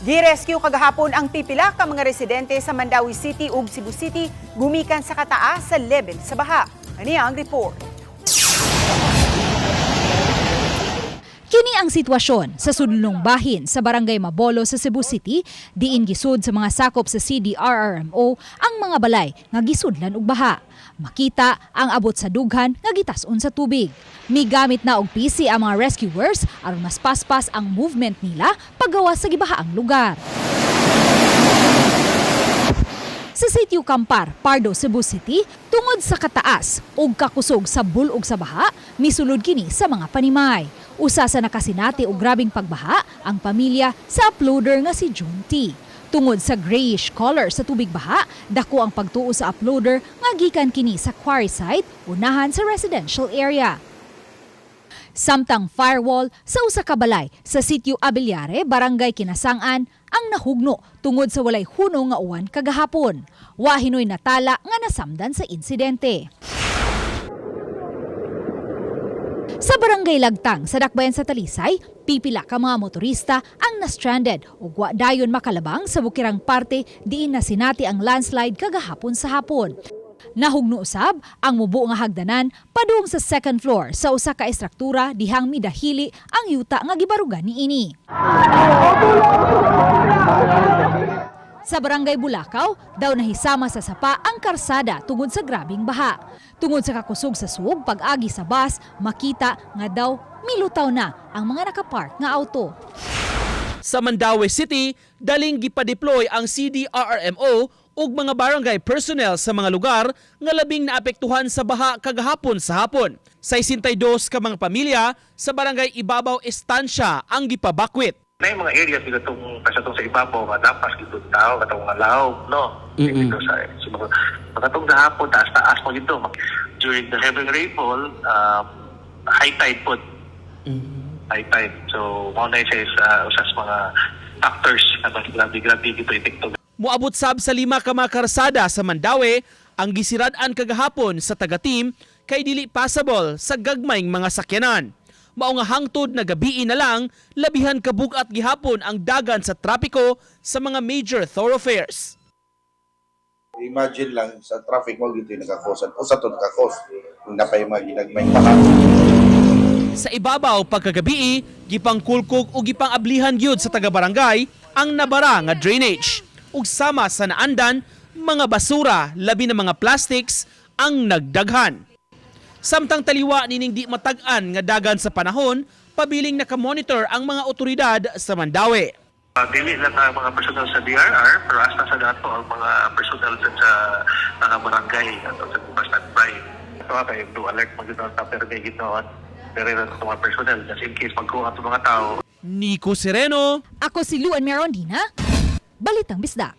Gi-rescue kagahapon ang pipila ka mga residente sa Mandawi City ug Cebu City gumikan sa kataas sa level sa baha. Ani ang report. Kini ang sitwasyon sa sudlong bahin sa Barangay Mabolo sa Cebu City, diin gisud sa mga sakop sa CDRRMO ang mga balay nga gisudlan og baha. Makita ang abot sa dughan nga gitas-on sa tubig. Migamit na og PC ang mga rescuers aron mas paspas ang movement nila paggawa sa gibahaang lugar. Sa sitio Kampar, Pardo, Cebu City, tungod sa kataas ug kakusog sa bulog sa baha, misulod kini sa mga panimay. Usa sa nakasinati og grabing pagbaha ang pamilya sa uploader nga si June T. Tungod sa grayish color sa tubig baha, dako ang pagtuo sa uploader nga gikan kini sa quarry site unahan sa residential area. Samtang firewall sa usa ka balay sa sitio Abelyare, Barangay Kinasangan, ang nahugno tungod sa walay hunong nga uwan kagahapon. Wa hinoy natala nga nasamdan sa insidente. Sa barangay Lagtang sa Dakbayan sa Talisay, pipila ka mga motorista ang na-stranded wa dayon makalabang sa bukirang parte diin na sinati ang landslide kagahapon sa hapon. Nahugno usab ang mubo nga hagdanan padung sa second floor sa usa ka estruktura dihang midahili ang yuta nga gibarugan niini. Sa barangay Bulacau, daw nahisama sa sapa ang karsada tungod sa grabing baha. Tungod sa kakusog sa suog pag-agi sa bus, makita nga daw milutaw na ang mga nakapark nga auto. Sa Mandawi City, daling gipa-deploy ang CDRRMO ug mga barangay personnel sa mga lugar nga labing naapektuhan sa baha kagahapon sa hapon. Sa 62 ka mga pamilya sa barangay Ibabaw Estancia ang gipabakwit. May mga areas dito tong kasatong sa ibabaw nga dapat dito tao katong mga laog no? Mm-mm. dito sa so, mga makatong gahapon taas taas mo dito. During the heavy rainfall um, high tide po. High tide. So mo na siya sa usas mga factors na mas grabe grabe dito epekto Muabot sab sa lima ka mga karsada sa Mandawi ang gisirad-an kagahapon sa taga-team kay dili passable sa gagmayng mga sakyanan. Mao nga hangtod na gabii na lang, labihan kabug-at gihapon ang dagan sa trapiko sa mga major thoroughfares. Imagine lang sa traffic mo gito yung nakakosan o sa to nakakos kung napay mga ginagmay. Sa ibabaw pagkagabii, gipang kulkog o gipang ablihan gyud sa taga-barangay ang nabara nga drainage. Ug sama sa naandan, mga basura, labi na mga plastics ang nagdaghan. Samtang taliwa nining di matag-an nga dagan sa panahon, pabiling nakamonitor ang mga otoridad sa Mandawi. Uh, dili lang ang mga personal sa DRR, pero asa sa dato ang mga personal sa, sa mga barangay at sa mga standby. Ito nga kayo, do alert mo dito sa pero may ginawa. Pero rin mga personal, just in case magkuha ang mga tao, Nico Sereno, Ako si Luan Merondina, Balitang Bisda.